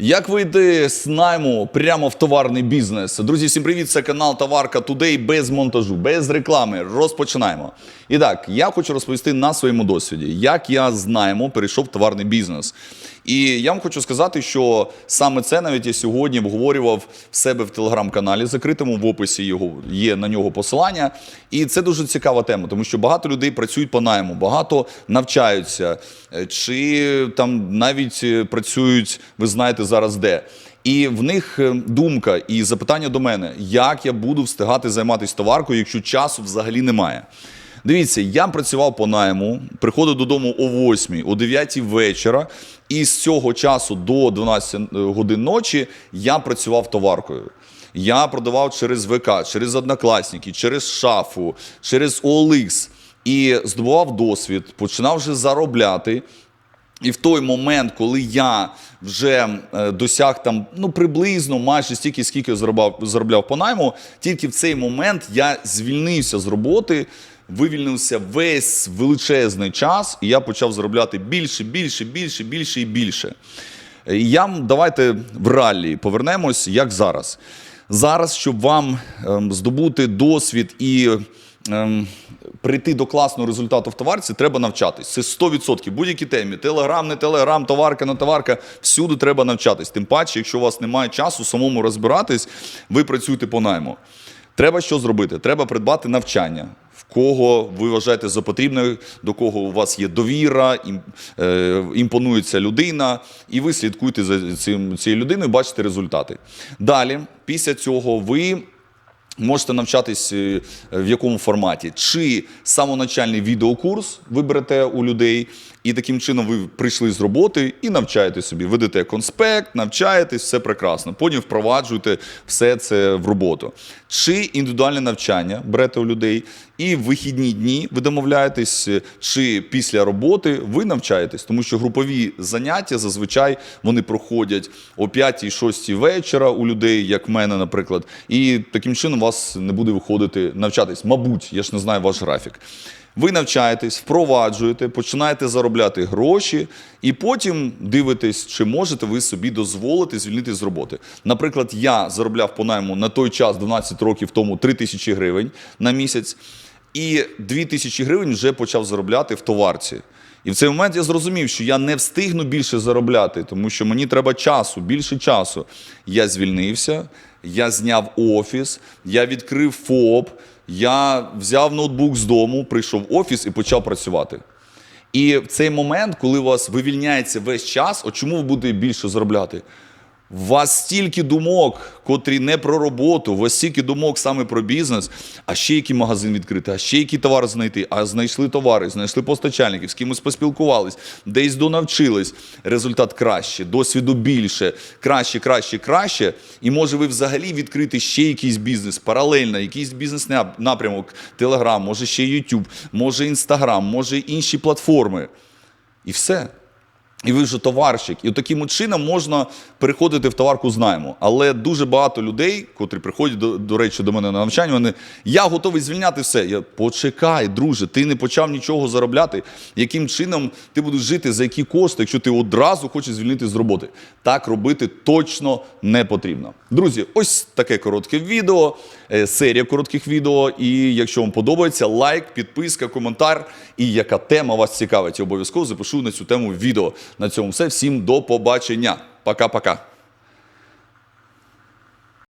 Як вийти з найму прямо в товарний бізнес? Друзі, всім привіт! Це канал Товарка Тудей без монтажу, без реклами. Розпочинаємо. І так, я хочу розповісти на своєму досвіді, як я з найму перейшов в товарний бізнес. І я вам хочу сказати, що саме це навіть я сьогодні обговорював в себе в телеграм-каналі закритому. В описі його є на нього посилання. І це дуже цікава тема, тому що багато людей працюють по найму, багато навчаються, е, чи там навіть е, працюють, ви знаєте зараз де. І в них е, думка і запитання до мене, як я буду встигати займатися товаркою, якщо часу взагалі немає. Дивіться, я працював по найму, приходив додому о 8, о 9 вечора, і з цього часу до 12 годин ночі я працював товаркою. Я продавав через ВК, через Однокласники, через шафу, через OLX. І здобував досвід, починав вже заробляти. І в той момент, коли я вже е, досяг там ну приблизно майже стільки, скільки заробляв, по найму, тільки в цей момент я звільнився з роботи, вивільнився весь величезний час, і я почав заробляти більше, більше, більше, більше і більше. Я давайте в раллі повернемось, як зараз. Зараз, щоб вам ем, здобути досвід і ем, прийти до класного результату в товарці, треба навчатись. Це 100%. Будь-які темі. Телеграм, не телеграм, товарка, не товарка. Всюди треба навчатись. Тим паче, якщо у вас немає часу самому розбиратись, ви працюєте по найму. Треба що зробити? Треба придбати навчання. В кого ви вважаєте за потрібне, до кого у вас є довіра, е, імпонується людина, і ви слідкуєте за цим, цією людиною, бачите результати. Далі, після цього, ви можете навчатись е, в якому форматі. Чи самоначальний відеокурс ви берете у людей, і таким чином ви прийшли з роботи і навчаєте собі. Ведете конспект, навчаєтесь, все прекрасно. Потім впроваджуєте все це в роботу. Чи індивідуальне навчання берете у людей, і в вихідні дні ви домовляєтесь, е, чи після роботи ви навчаєтесь, тому що групові заняття зазвичай вони проходять о 5-6 вечора у людей, як в мене, наприклад, і таким чином вас не буде виходити навчатись. Мабуть, я ж не знаю ваш графік. Ви навчаєтесь, впроваджуєте, починаєте заробляти гроші, і потім дивитесь, чи можете ви собі дозволити звільнити з роботи. Наприклад, я заробляв по найму на той час, 12 років тому, 3 тисячі гривень на місяць, і 2 тисячі гривень вже почав заробляти в товарці. І в цей момент я зрозумів, що я не встигну більше заробляти, тому що мені треба часу, більше часу. Я звільнився, я зняв офіс, я відкрив ФОП, я взяв ноутбук з дому, прийшов в офіс і почав працювати. І в цей момент, коли у вас вивільняється весь час, от чому ви будете більше заробляти? У вас стільки думок, котрі не про роботу, у вас стільки думок саме про бізнес, а ще який магазин відкрити, а ще який товар знайти, а знайшли товари, знайшли постачальників, з кимось поспілкувались, десь донавчились. Результат краще, досвіду більше, краще, краще, краще. І може ви взагалі відкрити ще якийсь бізнес паралельно, якийсь бізнес-напрямок, Телеграм, може ще YouTube, може Інстаграм, може інші платформи. І все. І ви вже товарщик. І таким чином можна переходити в товарку з найму. Але дуже багато людей, котрі приходять, до, до речі, до мене на навчання, вони я готовий звільняти все. Я почекай, друже, ти не почав нічого заробляти. Яким чином ти будеш жити, за які кошти, якщо ти одразу хочеш звільнити з роботи? Так робити точно не потрібно. Друзі, ось таке коротке відео, е, серія коротких відео. І якщо вам подобається, лайк, підписка, коментар. І яка тема вас цікавить, я обов'язково запишу на цю тему відео. На цьому все. Всім до побачення. Пока-пока.